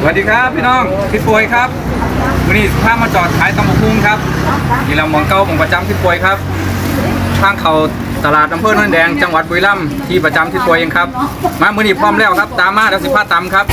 สวัสดีครับพี่น้องพี่ป่วยครับวันนี้พามาจอดขายตำบกหุ้งครับนี่เราหมองเก้าหมองประจำพี่ป่วยครับทางเขาตลาดอำเภอโนนแดงจังหวัดบุรีรัมย์ที่ประจำพี่ป่วยเองครับ มามือนี้พร้อมแล้วครับ ตามมาแล้วสิพาตำครับ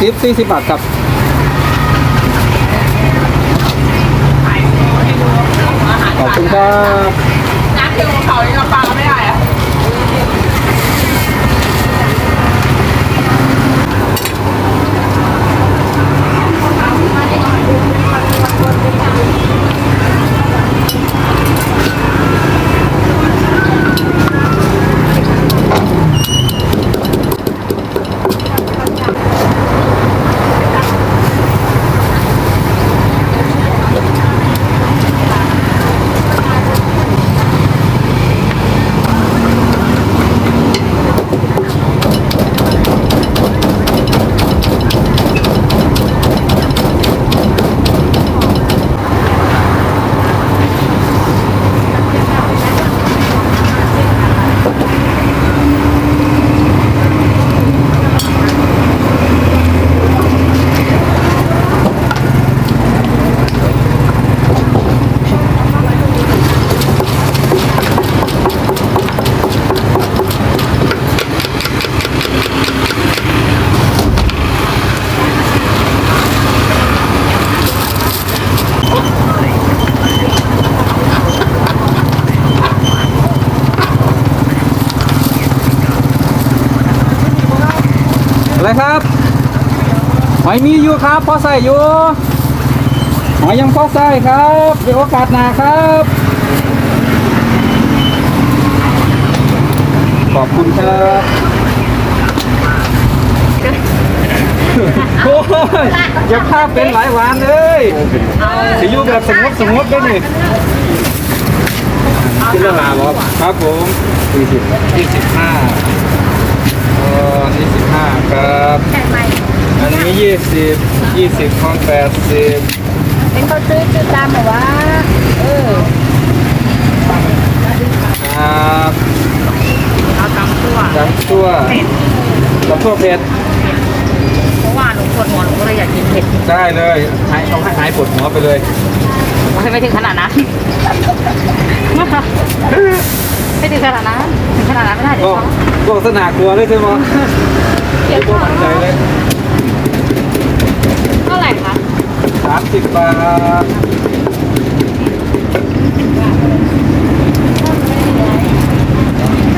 สิบสี่สิบบาทครับขอบคุณครับ น้ำเขียวเขานี่เราปลาไม่ได้อะ อะไร ครับหอยมีอยู่ครับพอใส่อยู่หอยยังพอใส่ครับเดี๋ยวโอกาสหน้าครับขอบคุณครับโอ้ยอย่าพาเป็นหลายหวานเลยสิอยู่แบบสงบสงบด้วยนี่คิดละลาบครับผมสี่สิบยี่สิบห้า อ๋อนี่สิบห้าครับอันนี้ยี่สิบยี่สิบคอนแปดสิบเป็นเขาซื้อซื้อตามแบบว่าเออครับเอาตามตัวจับตัวจับตัวเผ็ดเพราะว่าหนูปวดหัวหนูก็เลยอยากกินเผ็ดได้เลยหายต้องให้หายปวดหัวไปเลยไม่ไม่ถึงขนาดนั้น ไม่ถึงขนาดนั้นถึงขนาดนั้นไม่ได้เดี๋ยก็วเขาก็สนากลัวเลยใช่ไหมเดี๋ยวก็เขามั่นใจเลยเท่าไหร่คะสามสิบบาท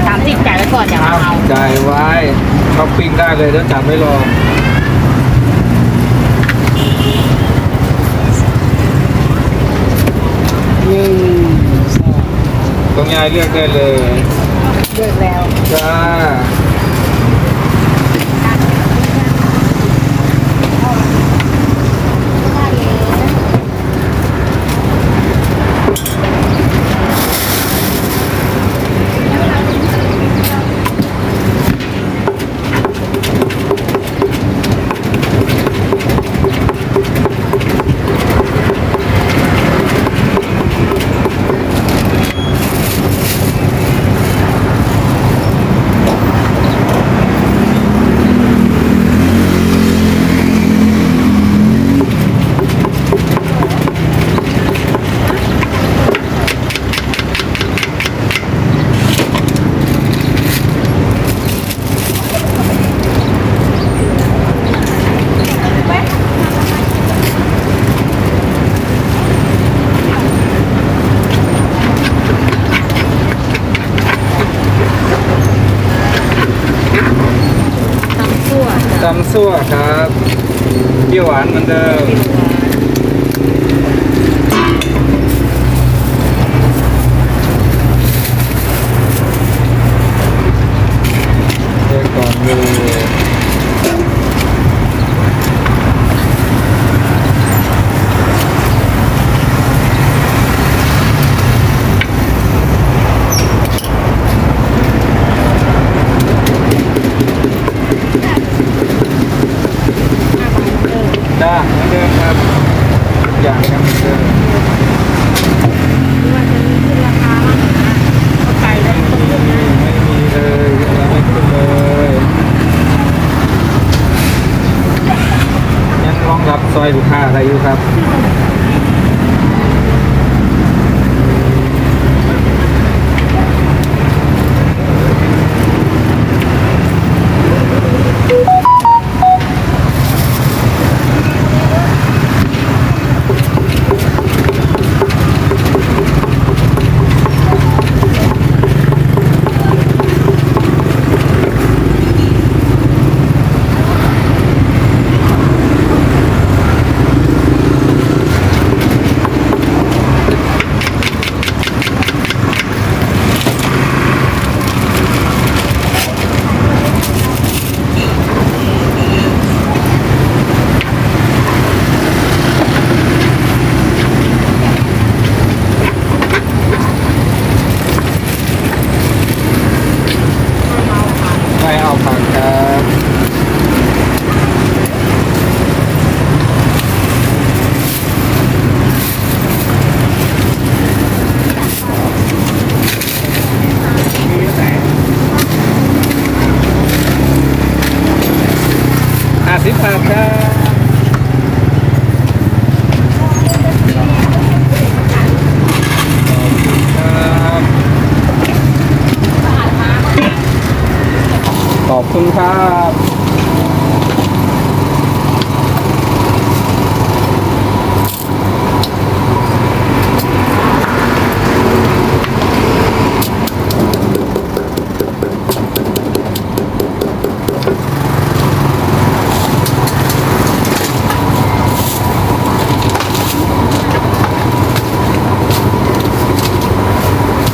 สามสิบจ่ายไว้ก่อนอย่ามาเอา จ่ายไว้ช้อปปิ้งได้เลยเดี๋ยวจัดไว้รอ ตรงยายเลือกได้เลย เลิกแล้ว จ้า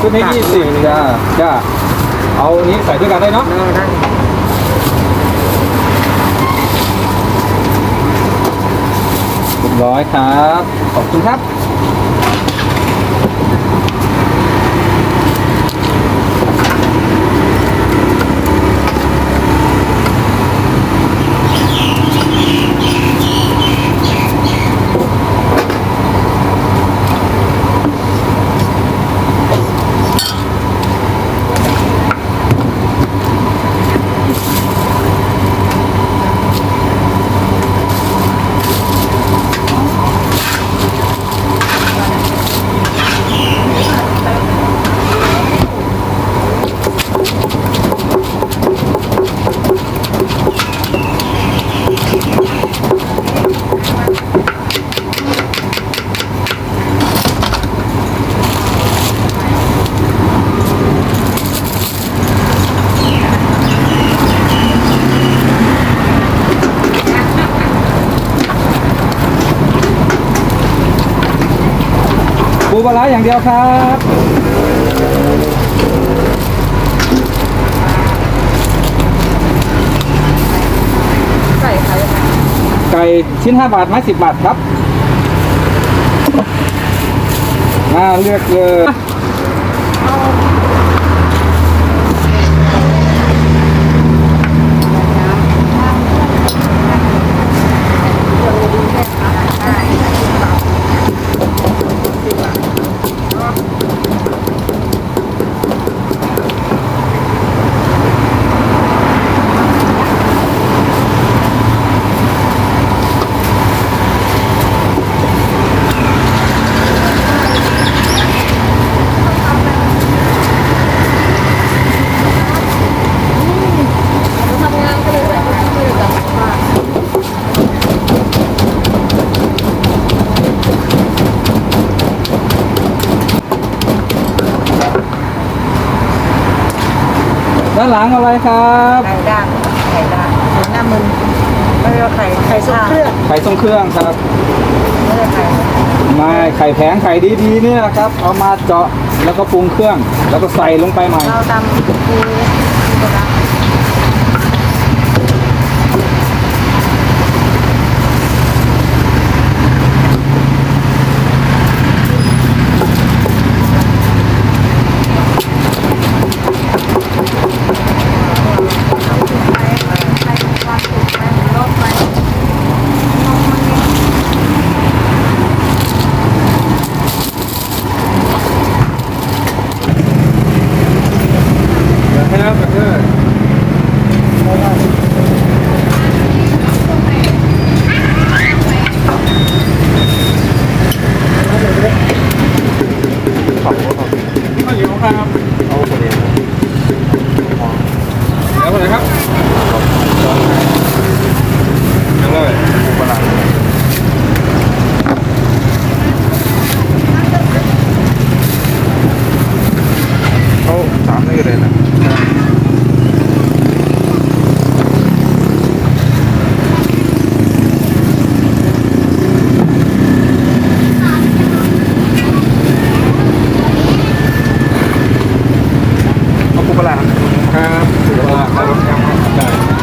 ขึ้นี้ยี่สิบจ้าจ้าเอานี้ใส่ด้วยกันได้เนาะได้ร้อยครับ ขอบคุณครับ ปลาอย่างเดียวครับไก่ไข่ไก่ชิ้นห้าบาทไม้10 บาทครับมาเลือกเลย ด้านหลังอะไรครับไข่ด่างไข่ด่างหน้ามึนไม่ใช่ไข่ไข่ส้มเครื่องไข่ส้มเครื่องครับไม่ใช่ไข่ไม่ไข่แผงไข่ดีๆนี่นะครับ เอามาเจาะแล้วก็ปรุงเครื่อง แล้วก็ใส่ลงไปใหม่เราตำปูปูกระ นะครับ ครับ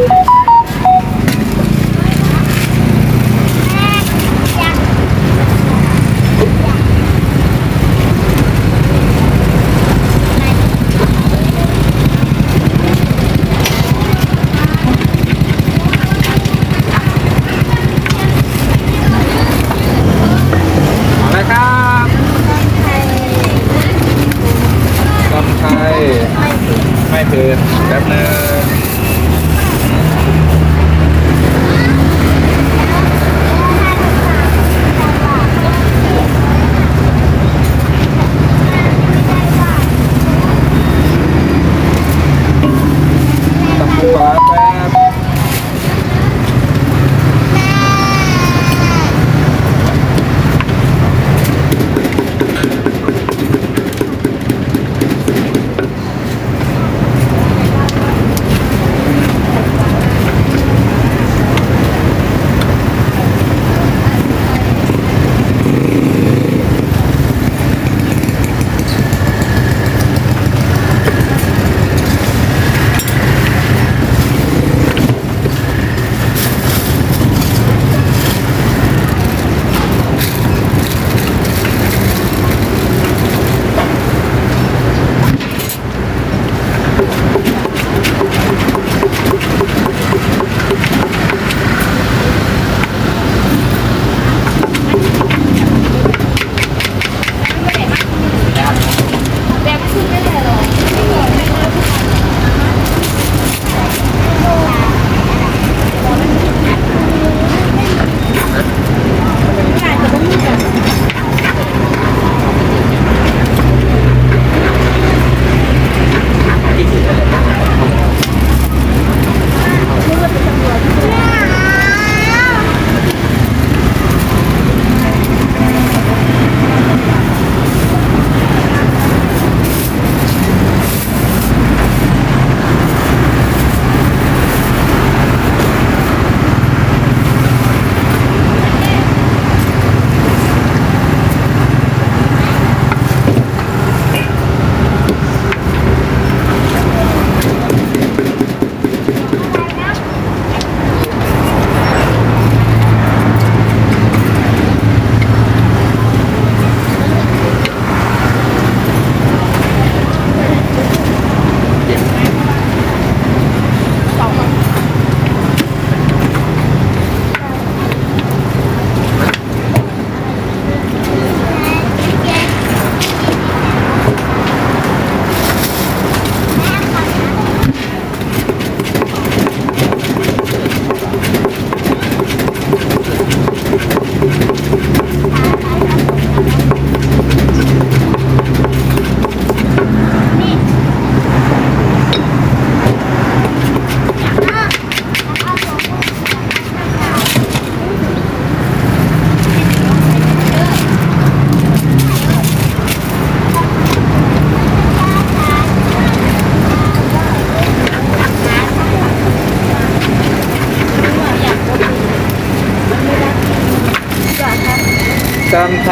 you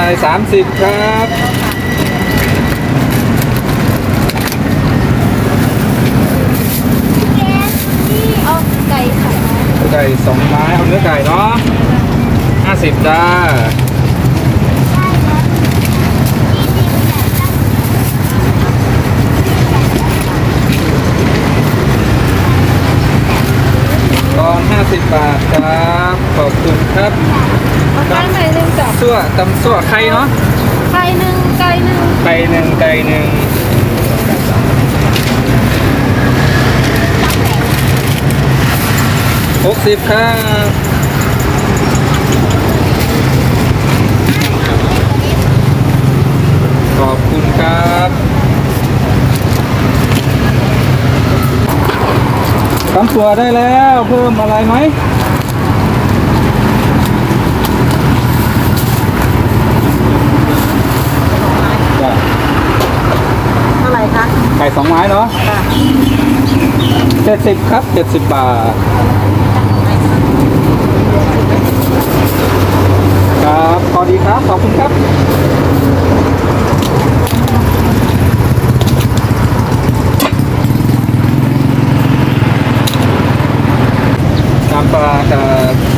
เพื่อนจำไทยสามสิบครับเอาไก่ค่ะไก่สองไม้เอาเนื้อไก่เนาะห้าสิบจ้าตอนห้าสิบบาทครับ ขอบคุณครับ เอาไก่ใหม่หนึ่งจ้ะสั่วตำสั่วไข่เนาะไก่หนึ่งไก่หนึ่งไก่หนึ่งไก่หนึ่งหกสิบครับขอบคุณครับตำตัวได้แล้ว เพิ่มอะไรไหมจ้ะ เท่าไหร่คะ ไข่ สองไม้เนาะเจ็ดสิบครับเจ็ดสิบบาท ครับพอดีครับ ขอบคุณครับน้ำปลากับครับ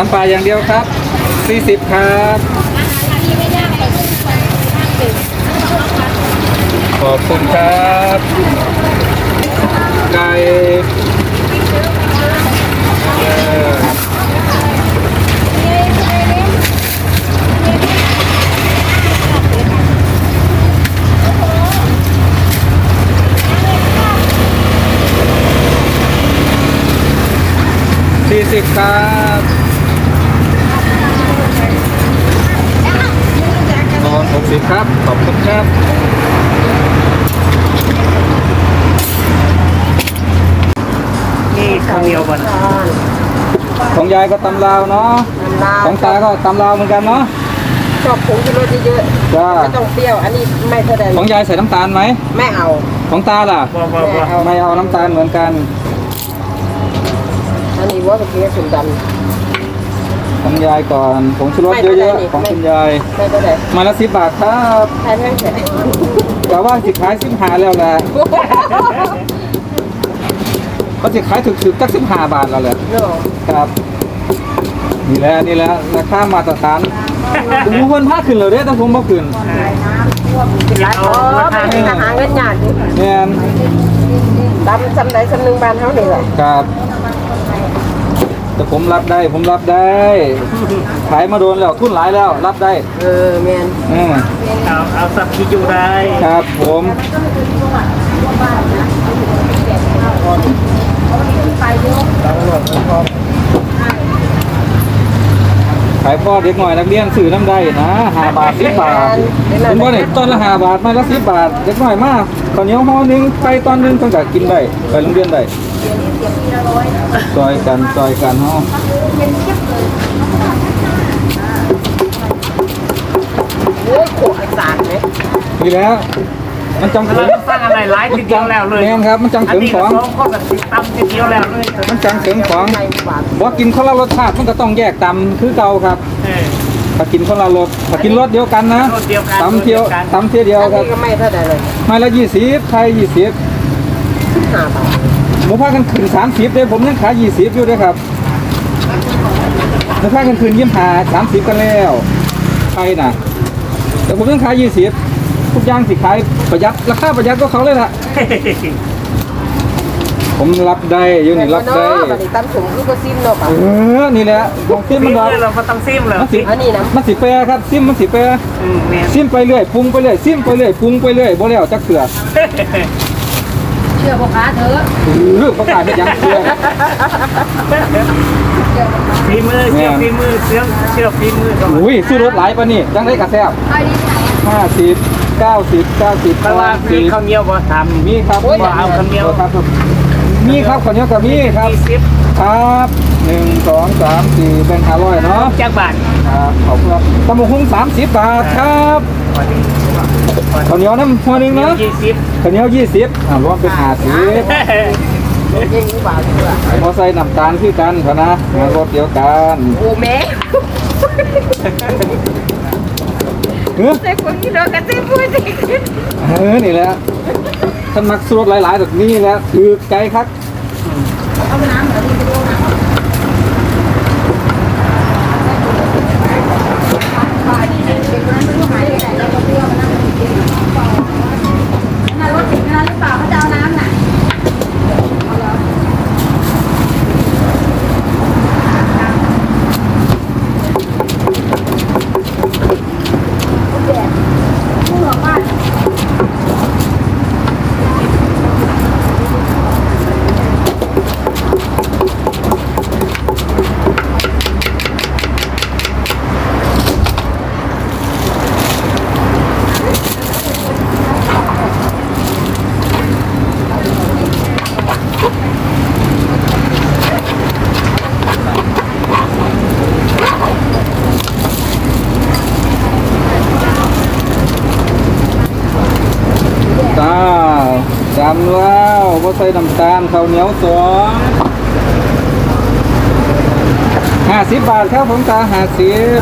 ตำปลาอย่างเดียวครับ 40 ครับขอบคุณครับไก่เออสี่สิบครับ ตอนหกสิบครับ ขอบคุณครับนี่ข้าวเหนียวบนของยายก็ตำลาวเนาะของตาก็ตำลาวเหมือนกันเนาะชอบผงชูรสเยอะจ้าๆไม่ต้องเปรี้ยว อันนี้ไม่แสดงของยายใส่น้ำตาลไหม ไม่เอา ของตาล่ะไม่เอาไม่เอาน้ำตาลเหมือนกัน อันนี้ว่าเป็นเกลือสุดด ของยายก่อนผงชูรสไม่เยเป็นไรอะนี่ๆของไม่คุณยายำไม่ก็ได้มาละสิบบาทครับใช้ไม่เสร็จแต่ว่าสิขายสิบหาแล้วแหละเขาสิขายถึกๆจักสิบห้าบาทแล้วแหละเนาะครับ นี่แหละนี่แหละราคามาตรฐานผมรู้เพิ่นพาขึ้นเลยเด้แต่ผมบ่ขึ้นกินร้านอ๋อไม่มีอาหารเงินหยาดดิแม่นตำซ้ำใดซ้ำหนึ่งบ้านเฮานี่แหละครับ แต่ผมรับได้ ผมรับได้ขายมาโดนแล้วทุนหลายแล้ว รับได้ เออแมนอืมเอาเอาสับที่อยู่ได้ครับผมขายพ่อเด็กหน่อยนักเรียนสื่อน้ำได้นะห้าบาทสิบบาทเป็นว่าเนี่ยตอนละห้าบาทมาละสิบบาทเด็กหน่อยมากข้าวเหนียวห่อหนึงไปตอนหนึงเพิ่นก็กินได้ไปโรงเรียนได้ ซอยกันซอยกันเฮาโอ้ยโขกสารไหมนี่แหล้ว มันจังเราเถิงสร้างอะไรไลฟ์ทีเดียวแล้วเลยแม่นครับ มันจังอันเถิงนี้ขก็องสองคนแบบตำทีเดียวแล้วเลยมันจังเถิงของในบาทบ่กินคนละรสชาติมันก็ต้องแยกตำคือเก่าครับเออถ้ากินคนละรสถ้ากินรสเดียวกันนะรสเดียวกันตำเที่ยวรสเดียวกันตำเที่ยวเดียวอันครับนี้ก็ไม่เท่าใดเลยไมาละยี่สิบไทยยี่สิบห้าบาท หมูพากันขึ้นสามสิบเลยผมยังขายยี่สิบอยู่เลยครับหมูพากันขึ้นยี่ห้าสามสิบกันแล้วไทยน่ะแต่ผมยังขายยี่สิบทุกอย่างสิขายประหยัดราคาประหยัดก็เขาเลยล่ะ ผมรับได้อยู่นี่รับได้เนาะบัดนี้ตำถุงลูกก็ซิมเนาะเออนี่แหละของซิมมันดอกเราก็ต้องซิมเลยมันสิอันนี้นะมันสิแปรครับซิมมันสิแปรอืมเนี่ยซิมไปเรื่อยปรุงไปเรื่อยซิมไปเรื่อยปรุงไปเรื่อยบ่แล้วจักเถื่อเชื่อพ่อค้าเถอะเรื่องประกาศเป็นหยังเถื่อฝีมือเชื่อฝีมือเชื่อเชื่อฝีมือก็อุ้ยซื้อรถหลายปะนี่จังได้กระแซบไอ้ดีไหนห้าสิบเก้าสิบเก้าสิบเพราะว่ามีข้าวเหนียวบ่ทำมีครับบ่เอาข้าวเหนียวครับมีครับข้าวเหนียวกับมีครับยี่สิบครับหนึ่งสองสามสี่เป็นห้าร้อยเนาะจากบาทครับขอบคุณครับตำบักหุ่งสามสิบบาทครับวันนี้ข้าวเหนียวน้ำหัวหนึ่งเนาะยี่สิบ ข้าวเหนียวยี่สิบอ่ารวมเป็นห้าสิบยิ่งกว่าเพื่อพอใส่น้ำตาลคือกันเถอะนะมารสเดียวกันโอ้แม่เฮ้ยใส่คนที่เรากันใส่พูดสิเออนี่แหละท่านมักสูตรหลายๆแบบนี้แหละคือใจครับน่ารถถึงนั้นหรือเปล่าเขาจะเอาน้ำไหน จ้าจำแล้วว่าใส่น้ำตาล ข้าวเหนียวสองห้าสิบบาทครับผมตาห้าสิบ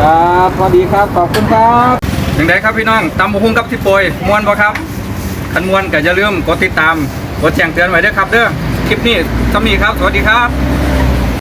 ครับพอดีครับขอบคุณครับยังไงครับพี่น้องตำบุ้งกับที่โปรยมวนบ่ครับขันมวนก็อย่าลืมกดติดตามกดแจ้งเตือนไว้ด้วยครับเด้อคลิปนี้สำนีครับ สวัสดีครับ